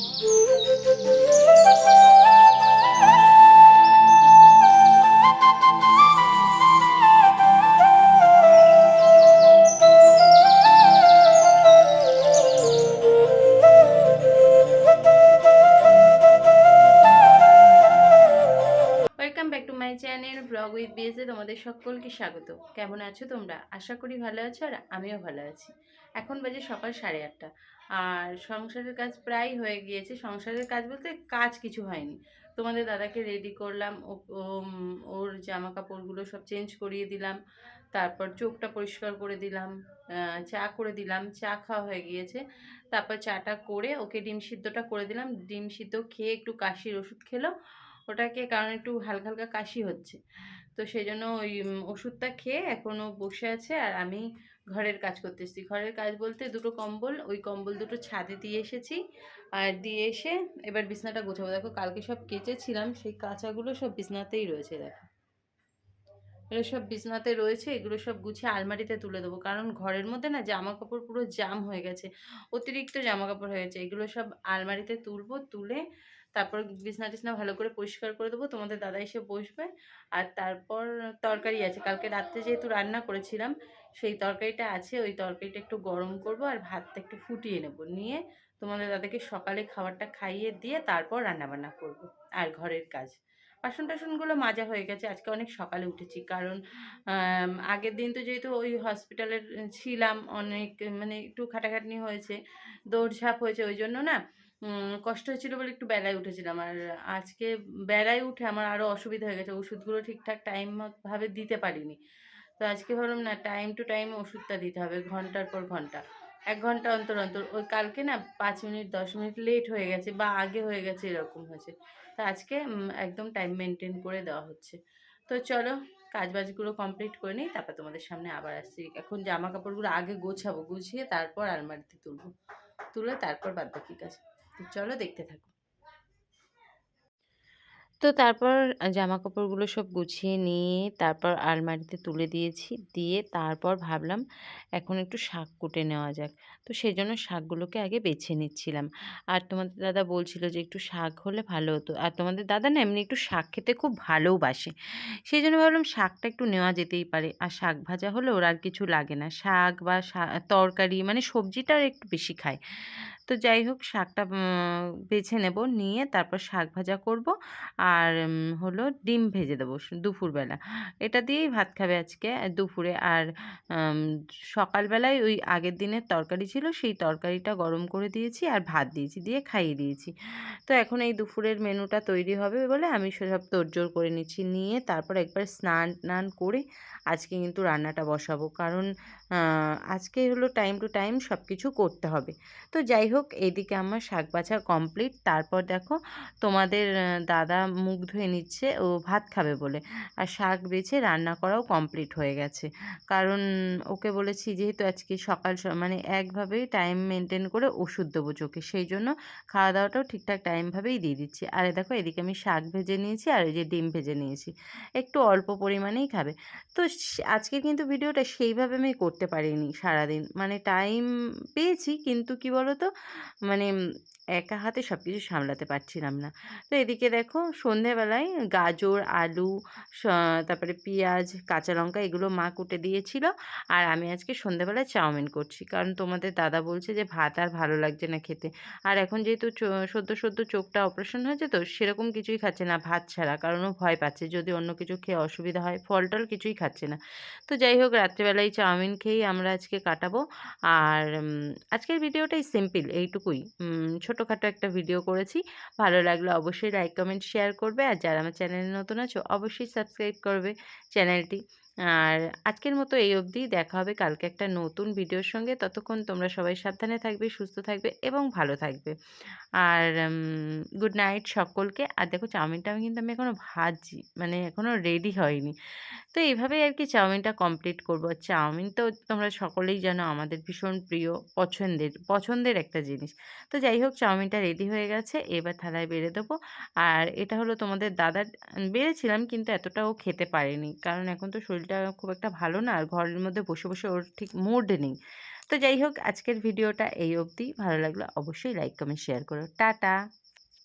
Música channel blog with BSA তোমাদের সকলকে স্বাগত। কেমন আছো তোমরা? আশা করি ভালো আছো আর আমিও ভালো আছি। এখন বাজে সকাল সাড়ে আটটা। আর সংসারের কাজ প্রায় হয়ে গিয়েছে। সংসারের কাজ বলতে কাজ কিছু হয়নি। তোমাদের দাদাকে রেডি করলাম। ওর জামা কাপড়গুলো সব চেঞ্জ করিয়ে দিলাম। তারপর চোখটা পরিষ্কার করে দিলাম। চা করে দিলাম। চা খাওয়া হয়ে গিয়েছে। তারপর চাটা করে ওকে ডিম সিদ্ধটা করে দিলাম। ডিম সিদ্ধ খেয়ে একটু কাশির ওষুধ খেলো। ওটাকে কারণ একটু হালকা হালকা কাশি হচ্ছে। তো সেই জন্য ওই ওষুধটা খেয়ে এখনও বসে আছে আর আমি ঘরের কাজ করতেছি। ঘরের কাজ বলতে দুটো কম্বল, ওই কম্বল দুটো ছাদে দিয়ে এসেছি আর দিয়ে এসে এবার বিছনাটা গোছাবো। দেখো কালকে সব কেচেছিলাম, সেই কাঁচাগুলো সব বিছনাতেই রয়েছে, দেখো। এগুলো সব বিছনাতে রয়েছে, এগুলো সব গুছিয়ে আলমারিতে তুলে দেবো। কারণ ঘরের মধ্যে না জামা কাপড় পুরো জাম হয়ে গেছে, অতিরিক্ত জামা কাপড় হয়ে গেছে। এগুলো সব আলমারিতে তুলবো, তুলে তারপর বিছনা টিছনা ভালো করে পরিষ্কার করে দেবো, তোমাদের দাদা এসে বসবে। আর তারপর তরকারি আছে, কালকে রাত্রে যেহেতু রান্না করেছিলাম, সেই তরকারিটা আছে, ওই তরকারিটা একটু গরম করব আর ভাতটা একটু ফুটিয়ে নেব। নিয়ে তোমাদের দাদাকে সকালে খাবারটা খাইয়ে দিয়ে তারপর রান্নাবান্না করব, আর ঘরের কাজ। বাসন টাসনগুলো মাজা হয়ে গেছে, আজকে অনেক সকালে উঠেছি, কারণ আগের দিন তো যেহেতু ওই হসপিটালের ছিলাম, অনেক মানে একটু খাটাখাটনি হয়েছে, দৌড়ঝাঁপ হয়েছে, ওই জন্য না কষ্ট হচ্ছিল বলে একটু বেলায় উঠেছিলাম। আর আজকে বেলায় উঠে আমার আরও অসুবিধা হয়ে গেছে, ওষুধগুলো ঠিকঠাক টাইম ভাবে দিতে পারিনি। তো আজকে ভাবলাম, না টাইম টু টাইম ওষুধটা দিতে হবে, ঘণ্টার পর ঘণ্টা। এক ঘণ্টা অন্তর অন্তর। ওই কালকে, না, পাঁচ মিনিট, দশ মিনিট লেট হয়ে গেছে বা আগে হয়ে গেছে এরকম হয়েছে। তো আজকে একদম টাইম মেনটেন করে দেওয়া হচ্ছে। তো চলো কাজ বাজগুলো কমপ্লিট করে নিই, তারপর তোমাদের সামনে আবার আসছি। এখন জামা কাপড়গুলো আগে গোছাবো, গুছিয়ে তারপর আলমারিতে তুলবো। তুলে তারপর বাদ বাকি কাজ। তো চলো দেখতে থাকো। তো তারপর জামা কাপড়গুলো সব গুছিয়ে নিয়ে তারপর আলমারিতে তুলে দিয়েছি, দিয়ে তারপর ভাবলাম এখন একটু শাক কুটে নেওয়া যাক। তো সেই জন্য শাকগুলোকে আগে বেছে নিচ্ছিলাম। আর তোমাদের দাদা বলছিল যে একটু শাক হলে ভালো হতো। আর তোমাদের দাদা না এমনি একটু শাক খেতে খুব ভালোবাসে। সেই জন্য ভাবলাম শাকটা একটু নেওয়া যেতেই পারে। আর শাক ভাজা হলে ওর আর কিছু লাগে না। শাক বা তরকারি মানে সবজিটা একটু বেশি খায়। তো যাই হোক, শাকটা বেছে নেব, নিয়ে তারপর শাক ভাজা করব। আর হলো ডিম ভেজে দেবো দুপুরবেলা। এটা দিয়েই ভাত খাবে আজকে, দুপুরে। আর সকালবেলায় ওই আগের দিনের তরকারি ছিল, সেই তরকারিটা গরম করে দিয়েছি আর ভাত দিয়েছি, দিয়ে খাইয়ে দিয়েছি। তো এখন এই দুপুরের মেনুটা তৈরি হবে বলে আমি সেসব তোড়জোড় করে নিচ্ছি। নিয়ে তারপর একবার স্নান টান করে আজকে কিন্তু রান্নাটা বসাবো। কারণ আজকে হলো টাইম টু টাইম সব কিছু করতে হবে। তো যাই হোক এদিকে আমার শাক বাছা কমপ্লিট তারপর দেখো, তোমাদের দাদা মুখ ধুয়ে নিচ্ছে, ও ভাত খাবে বলে। আর শাক বেছে রান্না করাও কমপ্লিট হয়ে গেছে। কারণ ওকে বলেছি, যেহেতু আজকে সকাল মানে একভাবেই টাইম মেনটেন করে ওষুধ দেবো চোখে। সেই জন্য খাওয়া দাওয়াটাও ঠিকঠাক টাইমভাবেই দিয়ে দিচ্ছি। আর দেখো, এদিকে আমি শাক ভেজে নিয়েছি আর এই যে ডিম ভেজে নিয়েছি। একটু অল্প পরিমাণেই খাবে। তো আজকে কিন্তু ভিডিওটা সেইভাবে আমি করতে পারিনি সারাদিন। মানে টাইম পেয়েছি, কিন্তু কি বলো তো মানে একা হাতে সব কিছু সামলাতে পারছিলাম না। তো এদিকে দেখো সন্ধেবেলায় গাজর, আলু তারপরে পেঁয়াজ, কাঁচা লঙ্কা এগুলো মা কুটে দিয়েছিল। আর আমি আজকে সন্ধেবেলায় চাউমিন করছি। কারণ তোমাদের দাদা বলছে যে, ভাত আর ভালো লাগছে না খেতে। আর এখন যেহেতু সদ্য সদ্য চোখটা অপারেশন হয়েছে তো, সেরকম কিছুই খাচ্ছে না ভাত ছাড়া। কারণ ও ভয় পাচ্ছে যদি অন্য কিছু খেয়ে অসুবিধা হয় ফল টল কিছুই খাচ্ছে না। তো যাই হোক, রাত্রেবেলায় চাউমিন খেয়েই আমরা আজকে কাটাবো। আর আজকের ভিডিওটাই সিম্পল এইটুকুই। ছোটোখাটো একটা ভিডিও করেছি। ভালো লাগলে অবশ্যই লাইক কমেন্ট শেয়ার করবে। আর যারা আমার চ্যানেলে নতুন আছো, অবশ্যই সাবস্ক্রাইব করবে চ্যানেলটি। আর আজকের মতো এই অবধি। দেখা হবে কালকে একটা নতুন ভিডিওর সঙ্গে। ততক্ষণ তোমরা সবাই সাবধানে থাকবে, সুস্থ থাকবে এবং ভালো থাকবে। আর গুড নাইট সকলকে। আর দেখো চাউমিনটা আমি কিন্তু আমি এখনও ভাজি মানে এখনও রেডি হয়নি। তো এইভাবেই আর কি চাউমিনটা কমপ্লিট করব। চাউমিন তো তোমরা সকলেই জানো আমাদের ভীষণ প্রিয়, পছন্দের পছন্দের একটা জিনিস। তো যাই হোক, চাউমিনটা রেডি হয়ে গেছে। এবার থালায় বেড়ে দেবো। আর এটা হলো তোমাদের দাদার বেড়েছিলাম কিন্তু এতটাও খেতে পারেনি। কারণ এখন তো শরীরটা খুব একটা ভালো না। আর ঘরের মধ্যে বসে বসে ওর ঠিক মুড নেই। তো যাই হোক, আজকের ভিডিওটা এই অবধি। ভালো লাগল অবশ্যই লাইক কমেন্ট শেয়ার করো। টাটা!